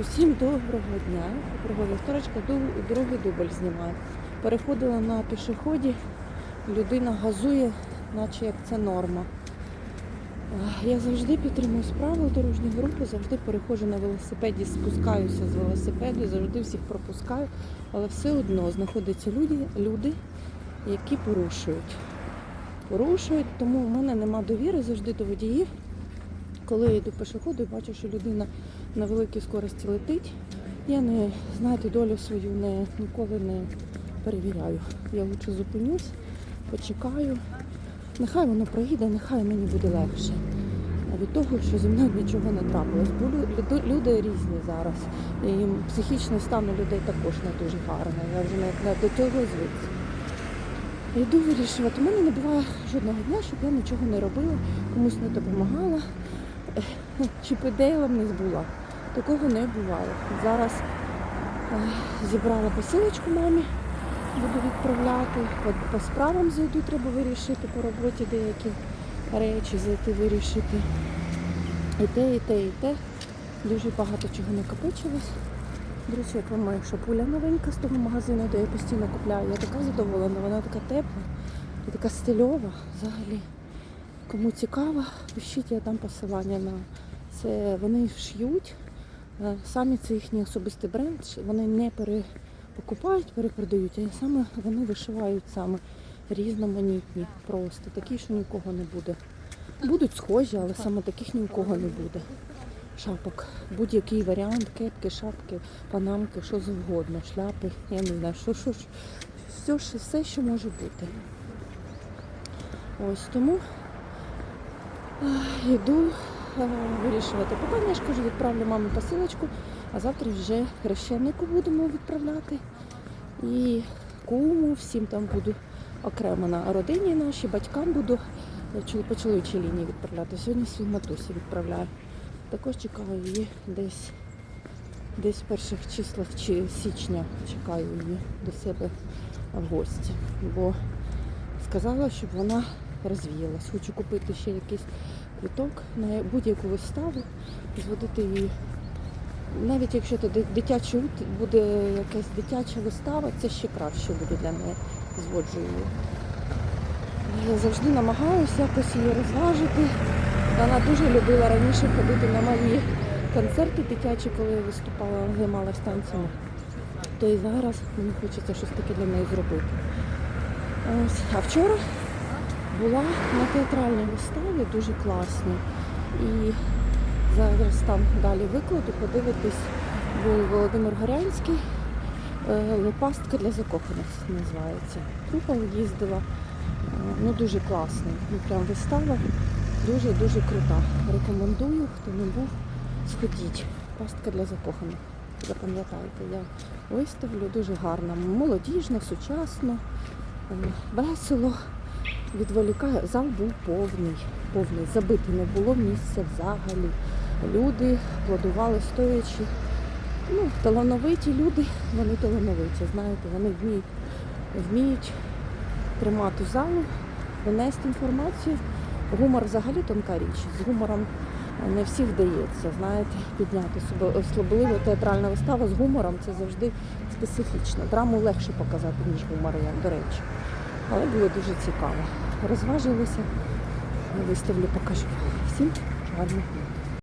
Усім доброго дня. Доброго вівторочка, другий дубль знімаю. Переходила на пішоході, людина газує, наче як це норма. Я завжди підтримую справу дорожнього руху, завжди переходжу на велосипеді, спускаюся з велосипеду, завжди всіх пропускаю, але все одно знаходяться люди, люди які порушують. Порушують, тому в мене нема довіри завжди до водіїв. Коли я йду пішоходу і бачу, що людина на великій скорості летить, я не знаєте, долю свою не, ніколи не перевіряю. Я лучше зупинюсь, почекаю. Нехай воно проїде, нехай мені буде легше. А від того, що зі мною нічого не трапилось. Бо люди різні зараз. І психічний стан у людей також не дуже гарний. Я вже не, до цього звикся. Йду вирішувати. У мене не буває жодного дня, щоб я нічого не робила, комусь не допомагала, ех, чи підейлом не збула. Такого не буває. Зараз е, зібрала посилочку мамі, буду відправляти. По, по справам зайду, треба вирішити по роботі деякі речі, зайти вирішити. І те, і те, і те. Дуже багато чого накопичилось. До речі, як вам моя шапуля новенька з того магазину, де я постійно купляю. Я така задоволена, вона така тепла і така стильова взагалі. Кому цікаво, пишіть, я дам посилання на це. Вони шиють. е, Самі це їхній особистий бренд. Вони не перепокупають, перепродають, а саме вони вишивають саме різноманітні, просто такі, що нікого не буде. Будуть схожі, але саме таких ні у кого не буде шапок. Будь-який варіант, кепки, шапки, панамки, що завгодно, шляпи, я не знаю, що, що, що все, що- все, що може бути. Ось тому а, йду вирішувати питання. Я ж кажу, відправлю мамі посилочку, а завтра вже хрещенику будемо відправляти. І куму, всім там буду окремо на родині нашій, батькам буду е, по чоловічій лінії відправляти. Сьогодні свій матусі відправляю. Також чекаю її десь десь в перших числах чи січня чекаю її до себе в гості. Бо сказала, щоб вона розвіялась. Хочу купити ще якийсь квиток на будь-яку виставу, зводити її. Навіть якщо це ди- дитячий буде якась дитяча вистава, це ще краще буде для неї. Зводжу її. Я завжди намагаюся якось її розважити. Вона дуже любила раніше ходити на мої концерти дитячі, коли я виступала, займалася танцями. То і зараз мені хочеться щось таке для неї зробити. А вчора була на театральній виставі, дуже класній. І зараз там далі викладу, подивитись, був Володимир Горянський. е, Пастка для закоханих називається. Трупа їздила. Е, Ну дуже класний. Ну прям вистава. Дуже-дуже крута. Рекомендую, хто не був, сходіть. Пастка для закоханих. Запам'ятайте, я виставлю дуже гарно. Молодіжно, сучасно, е, весело. Відволікає. Зал був повний, повний. Забити не було місця взагалі. Люди аплодували стоячи. Ну, талановиті люди, вони талановиті, знаєте, вони вміють, вміють тримати залу, донести інформацію. Гумор взагалі тонка річ. З гумором не всіх вдається, знаєте, підняти себе. Особливо театральна вистава з гумором це завжди специфічно. Драму легше показати, ніж гумор, як до речі. Але було дуже цікаво. Розважилися, виставлю, покажу. Всім гарних дня.